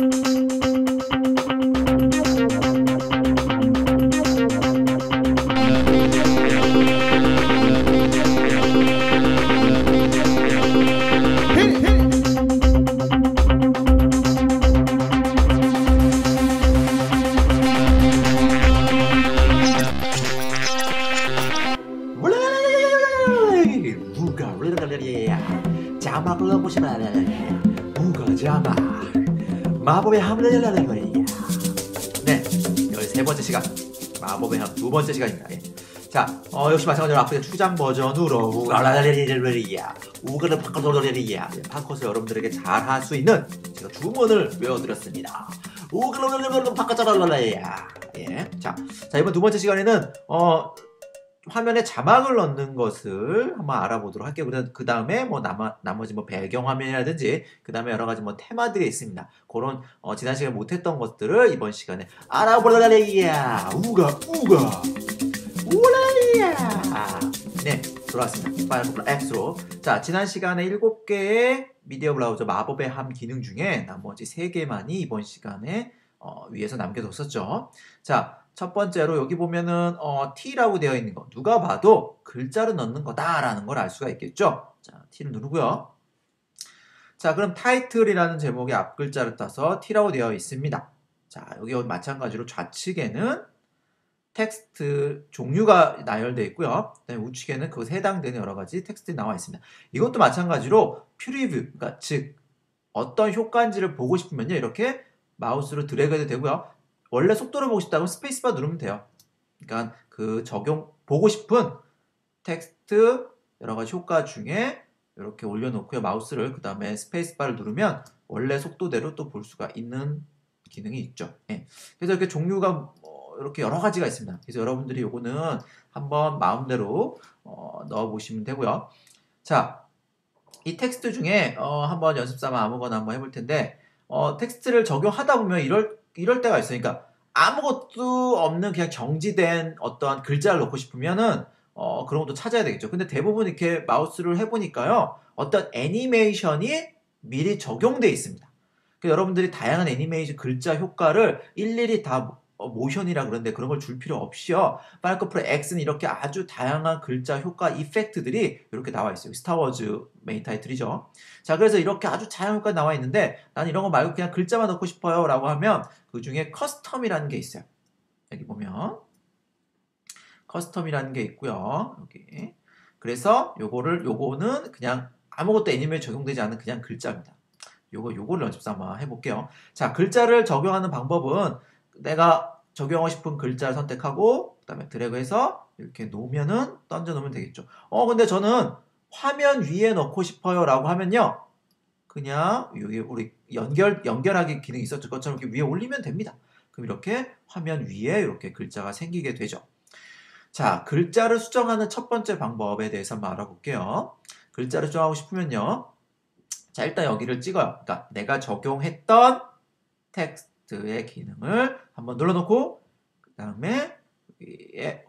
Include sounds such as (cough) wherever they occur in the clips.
누가 자막을 넣고 싶어 누가 자막 마법의 함을 열라는 거야 네 13번째 시간 마법의 함 두 번째 시간입니다 예. 자 어, 역시 마찬가지로 앞에 추장 버전으로 우가라라리리리야 우가를 파커돌리리야 파커스 여러분들에게 잘 할 수 있는 제가 주문을 외워드렸습니다 우가라라리리 파커돌리리야 예. 자, 자 이번 두 번째 시간에는 어 화면에 자막을 넣는 것을 한번 알아보도록 할게요. 그 다음에 뭐 나머, 나머지 뭐 배경화면이라든지 그 다음에 여러 가지 뭐 테마들이 있습니다. 그런 어, 지난 시간에 못했던 것들을 이번 시간에 알아보라리야 우가 우가 우라리야 네 돌아왔습니다. 파이어풀 X로 자 지난 시간에 7개의 미디어 브라우저 마법의 함 기능 중에 나머지 3개만이 이번 시간에 어, 위에서 남겨뒀었죠. 자 첫 번째로 여기 보면은 어, T라고 되어 있는 거 누가 봐도 글자를 넣는 거다라는 걸 알 수가 있겠죠. 자, T를 누르고요. 자, 그럼 타이틀이라는 제목의 앞 글자를 따서 T라고 되어 있습니다. 자, 여기 마찬가지로 좌측에는 텍스트 종류가 나열되어 있고요. 그다음에 우측에는 그것에 해당되는 여러 가지 텍스트가 나와 있습니다. 이것도 마찬가지로 퓨리뷰, 그러니까 즉 어떤 효과인지를 보고 싶으면요. 이렇게 마우스로 드래그해도 되고요. 원래 속도를 보고 싶다면 스페이스바 누르면 돼요. 그러니까 그 적용 보고 싶은 텍스트 여러 가지 효과 중에 이렇게 올려놓고요. 마우스를 그 다음에 스페이스바를 누르면 원래 속도대로 또 볼 수가 있는 기능이 있죠. 예. 그래서 이렇게 종류가 뭐 이렇게 여러 가지가 있습니다. 그래서 여러분들이 요거는 한번 마음대로 어, 넣어보시면 되고요. 자, 이 텍스트 중에 어, 한번 연습 삼아 아무거나 한번 해볼 텐데 어, 텍스트를 적용하다 보면 이럴 이럴 때가. 그러니까 아무것도 없는 그냥 정지된 어떠한 글자를 넣고 싶으면은 어, 그런 것도 찾아야 되겠죠. 근데 대부분 이렇게 마우스를 해보니까요. 어떤 애니메이션이 미리 적용돼 있습니다. 그러니까 여러분들이 다양한 애니메이션 글자 효과를 일일이 다 모션이라 그러는데 그런 걸 줄 필요 없이요. 파이커프로 X는 이렇게 아주 다양한 글자 효과 이펙트들이 이렇게 나와 있어요. 스타워즈 메인 타이틀이죠. 자, 그래서 이렇게 아주 다양한 효과 나와 있는데 나는 이런 거 말고 그냥 글자만 넣고 싶어요. 라고 하면 그 중에 커스텀이라는 게 있어요. 여기 보면 커스텀이라는 게 있고요. 여기. 그래서 요거를 요거는 그냥 아무것도 애니메이션 적용되지 않은 그냥 글자입니다. 요거 요거를 연습 삼아 해볼게요. 자, 글자를 적용하는 방법은 내가 적용하고 싶은 글자를 선택하고 그 다음에 드래그해서 이렇게 놓으면은 던져 놓으면 되겠죠. 어 근데 저는 화면 위에 넣고 싶어요 라고 하면요. 그냥 여기 우리 연결 연결하기 기능이 있었을 것처럼 이렇게 위에 올리면 됩니다. 그럼 이렇게 화면 위에 이렇게 글자가 생기게 되죠. 자, 글자를 수정하는 첫 번째 방법에 대해서 한번 알아볼게요. 글자를 수정하고 싶으면요. 자, 일단 여기를 찍어요. 그러니까 내가 적용했던 텍스트 의 기능을 한번 눌러놓고 그 다음에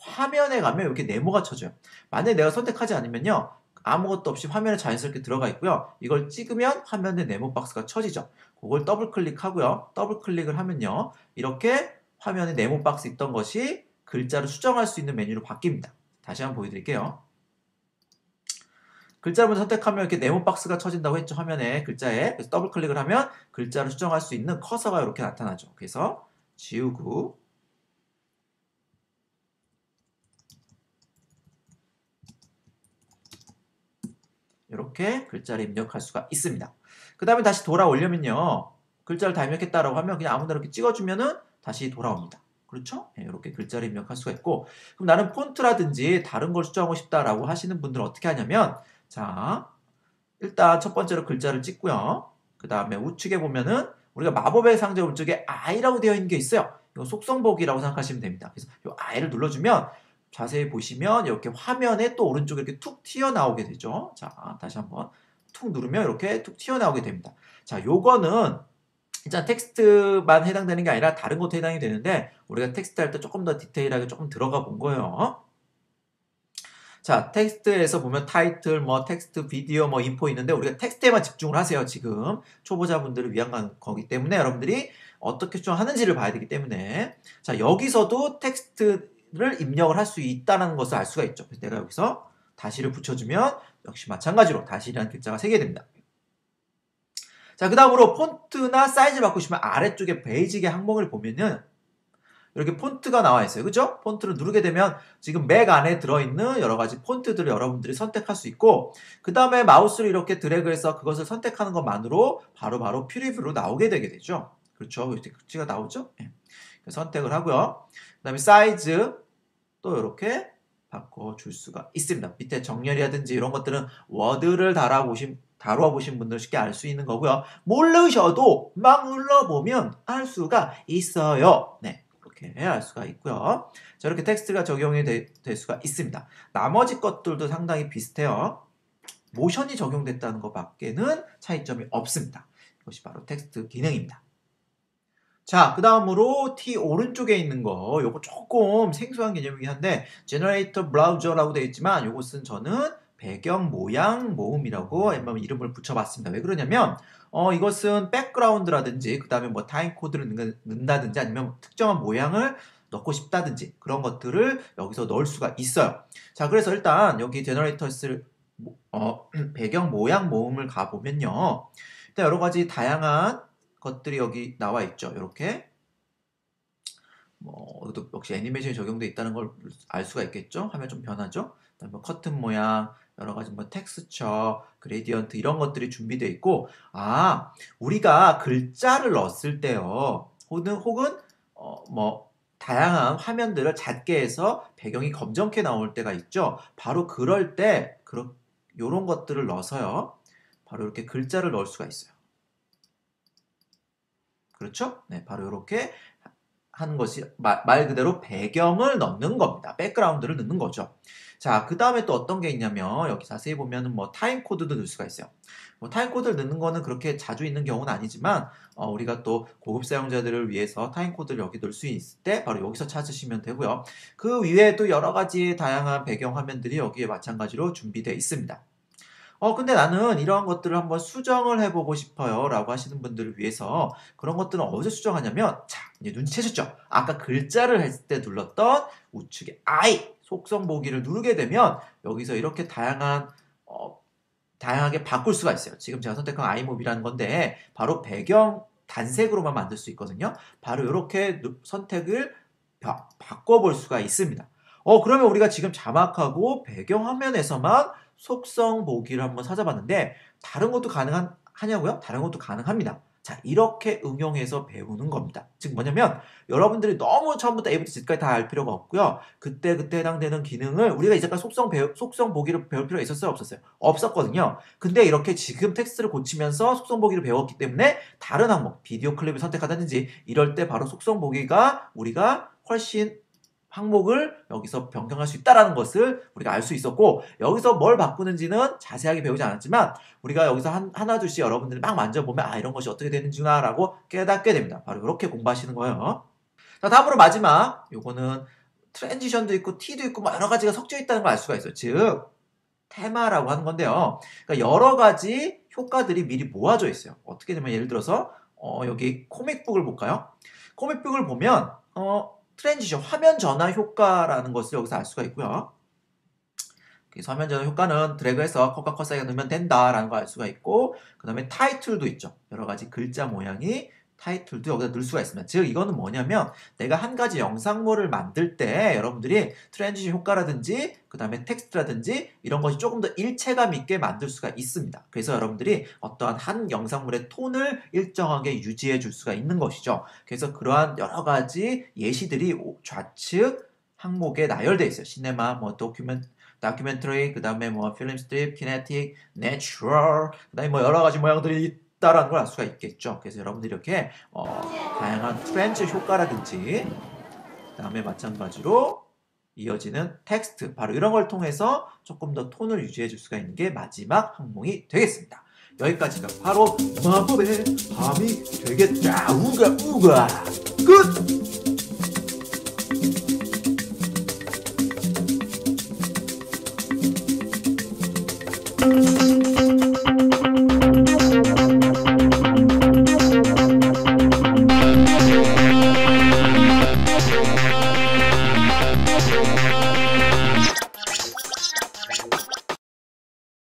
화면에 가면 이렇게 네모가 쳐져요. 만약에 내가 선택하지 않으면요. 아무것도 없이 화면에 자연스럽게 들어가 있고요. 이걸 찍으면 화면에 네모 박스가 쳐지죠. 그걸 더블 클릭하고요. 더블 클릭을 하면요. 이렇게 화면에 네모 박스 있던 것이 글자를 수정할 수 있는 메뉴로 바뀝니다. 다시 한번 보여드릴게요. 글자를 먼저 선택하면 이렇게 네모 박스가 쳐진다고 했죠. 화면에 글자에. 그래서 더블 클릭을 하면 글자를 수정할 수 있는 커서가 이렇게 나타나죠. 그래서 지우고 이렇게 글자를 입력할 수가 있습니다. 그 다음에 다시 돌아오려면요. 글자를 다 입력했다라고 하면 그냥 아무데나 이렇게 찍어주면은 다시 돌아옵니다. 그렇죠? 네, 이렇게 글자를 입력할 수가 있고 그럼 나는 폰트라든지 다른 걸 수정하고 싶다라고 하시는 분들은 어떻게 하냐면 자 일단 첫 번째로 글자를 찍고요. 그 다음에 우측에 보면은 우리가 마법의 상자 오른쪽에 I라고 되어 있는 게 있어요. 이거 속성보기라고 생각하시면 됩니다. 그래서 이 I를 눌러주면 자세히 보시면 이렇게 화면에 또 오른쪽에 이렇게 툭 튀어나오게 되죠. 자, 다시 한번 툭 누르면 이렇게 툭 튀어나오게 됩니다. 자, 요거는 일단 텍스트만 해당되는 게 아니라 다른 것도 해당이 되는데 우리가 텍스트 할 때 조금 더 디테일하게 조금 들어가 본 거예요. 자, 텍스트에서 보면 타이틀, 뭐 텍스트, 비디오, 뭐 인포 있는데 우리가 텍스트에만 집중을 하세요. 지금 초보자분들을 위한 거기 때문에 여러분들이 어떻게 좀 하는지를 봐야 되기 때문에 자, 여기서도 텍스트를 입력을 할 수 있다는 것을 알 수가 있죠. 내가 여기서 다시를 붙여주면 역시 마찬가지로 다시라는 글자가 새게 됩니다. 자, 그 다음으로 폰트나 사이즈 바꾸시면 아래쪽에 베이직의 항목을 보면은 이렇게 폰트가 나와 있어요. 그죠? 폰트를 누르게 되면 지금 맥 안에 들어있는 여러 가지 폰트들을 여러분들이 선택할 수 있고 그 다음에 마우스를 이렇게 드래그해서 그것을 선택하는 것만으로 바로바로 퓨리뷰로 나오게 되게 되죠. 그렇죠? 이렇게 글씨가 나오죠? 네. 선택을 하고요. 그 다음에 사이즈 또 이렇게 바꿔줄 수가 있습니다. 밑에 정렬이라든지 이런 것들은 워드를 달아보신 다루어 보신 분들 쉽게 알 수 있는 거고요. 모르셔도 막 눌러보면 알 수가 있어요. 네. 이렇게 알 수가 있고요. 자, 이렇게 텍스트가 적용이 되, 될 수가 있습니다. 나머지 것들도 상당히 비슷해요. 모션이 적용됐다는 것 밖에는 차이점이 없습니다. 이것이 바로 텍스트 기능입니다. 자, 그 다음으로 T 오른쪽에 있는 거, 요거 조금 생소한 개념이긴 한데, Generator Browser라고 되어 있지만, 요것은 저는 배경 모양 모음이라고 이름을 붙여봤습니다. 왜 그러냐면, 어, 이것은 백그라운드라든지 그 다음에 뭐 타임 코드를 넣는다든지 아니면 특정한 모양을 넣고 싶다든지 그런 것들을 여기서 넣을 수가 있어요. 자, 그래서 일단 여기 제너레이터스 어, (clears throat) 배경 모양 모음을 가보면요. 일단 여러 가지 다양한 것들이 여기 나와 있죠. 이렇게. 뭐, 역시 애니메이션이 적용되어 있다는 걸 알 수가 있겠죠. 하면 좀 변하죠. 그다음에 뭐 커튼 모양, 여러 가지 뭐 텍스처, 그레디언트 이런 것들이 준비되어 있고 아 우리가 글자를 넣었을 때요 혹은 혹은 어, 뭐 다양한 화면들을 작게 해서 배경이 검정게 나올 때가 있죠. 바로 그럴 때 그런 요런 것들을 넣어서요. 바로 이렇게 글자를 넣을 수가 있어요. 그렇죠? 네, 바로 이렇게 하는 것이 말, 말 그대로 배경을 넣는 겁니다. 백그라운드를 넣는 거죠. 자, 그 다음에 또 어떤 게 있냐면 여기 자세히 보면은 뭐 타임 코드도 넣을 수가 있어요. 뭐 타임 코드를 넣는 거는 그렇게 자주 있는 경우는 아니지만 어, 우리가 또 고급 사용자들을 위해서 타임 코드를 여기 넣을 수 있을 때 바로 여기서 찾으시면 되고요. 그 위에도 여러 가지 다양한 배경 화면들이 여기에 마찬가지로 준비되어 있습니다. 어, 근데 나는 이러한 것들을 한번 수정을 해보고 싶어요. 라고 하시는 분들을 위해서 그런 것들은 어디서 수정하냐면, 자, 이제 눈치채셨죠? 아까 글자를 했을 때 눌렀던 우측에 I, 속성 보기를 누르게 되면 여기서 이렇게 다양한 어, 다양하게 바꿀 수가 있어요. 지금 제가 선택한 아이몹이라는 건데 바로 배경 단색으로만 만들 수 있거든요. 바로 이렇게 선택을 바, 바꿔볼 수가 있습니다. 어 그러면 우리가 지금 자막하고 배경 화면에서만 속성 보기를 한번 찾아봤는데 다른 것도 가능한 하냐고요? 다른 것도 가능합니다. 자, 이렇게 응용해서 배우는 겁니다. 즉 뭐냐면 여러분들이 너무 처음부터 A부터 Z까지 다 알 필요가 없고요. 그때 그때 해당되는 기능을 우리가 이제까지 속성 배우, 속성 보기를 배울 필요가 있었어요, 없었어요? 없었거든요. 근데 이렇게 지금 텍스트를 고치면서 속성 보기를 배웠기 때문에 다른 항목, 비디오 클립을 선택하든지 이럴 때 바로 속성 보기가 우리가 훨씬 항목을 여기서 변경할 수 있다는 것을 우리가 알 수 있었고 여기서 뭘 바꾸는지는 자세하게 배우지 않았지만 우리가 여기서 한, 하나 둘씩 여러분들이 막 만져보면 아 이런 것이 어떻게 되는지나 라고 깨닫게 됩니다. 바로 이렇게 공부하시는 거예요. 자 다음으로 마지막 요거는 트랜지션도 있고 T도 있고 뭐 여러 가지가 섞여 있다는 걸 알 수가 있어요. 즉 테마라고 하는 건데요. 그러니까 여러 가지 효과들이 미리 모아져 있어요. 어떻게 되면 예를 들어서 어, 여기 코믹북을 볼까요? 코믹북을 보면 어, 트랜지션, 화면 전환 효과라는 것을 여기서 알 수가 있고요. 그래서 화면 전환 효과는 드래그해서 컷과 컷 사이가 넣으면 된다라는 걸 알 수가 있고 그 다음에 타이틀도 있죠. 여러 가지 글자 모양이 타이틀도 여기다 넣을 수가 있습니다. 즉 이거는 뭐냐면 내가 한 가지 영상물을 만들 때 여러분들이 트랜지션 효과라든지 그 다음에 텍스트라든지 이런 것이 조금 더 일체감 있게 만들 수가 있습니다. 그래서 여러분들이 어떠한 한 영상물의 톤을 일정하게 유지해 줄 수가 있는 것이죠. 그래서 그러한 여러 가지 예시들이 좌측 항목에 나열되어 있어요. 시네마, 뭐 도큐멘 다큐멘터리, 그 다음에 뭐 필름 스트립, 키네틱, 내추럴, 그 다음에 뭐 여러 가지 모양들이 있다라는 걸 알 수가 있겠죠. 그래서 여러분들이 이렇게 어, 다양한 트렌즈 효과라든지 그다음에 마찬가지로 이어지는 텍스트 바로 이런 걸 통해서 조금 더 톤을 유지해 줄 수가 있는 게 마지막 항목이 되겠습니다. 여기까지가 바로 마법의 밤이 되겠다. 우가 우가 끝!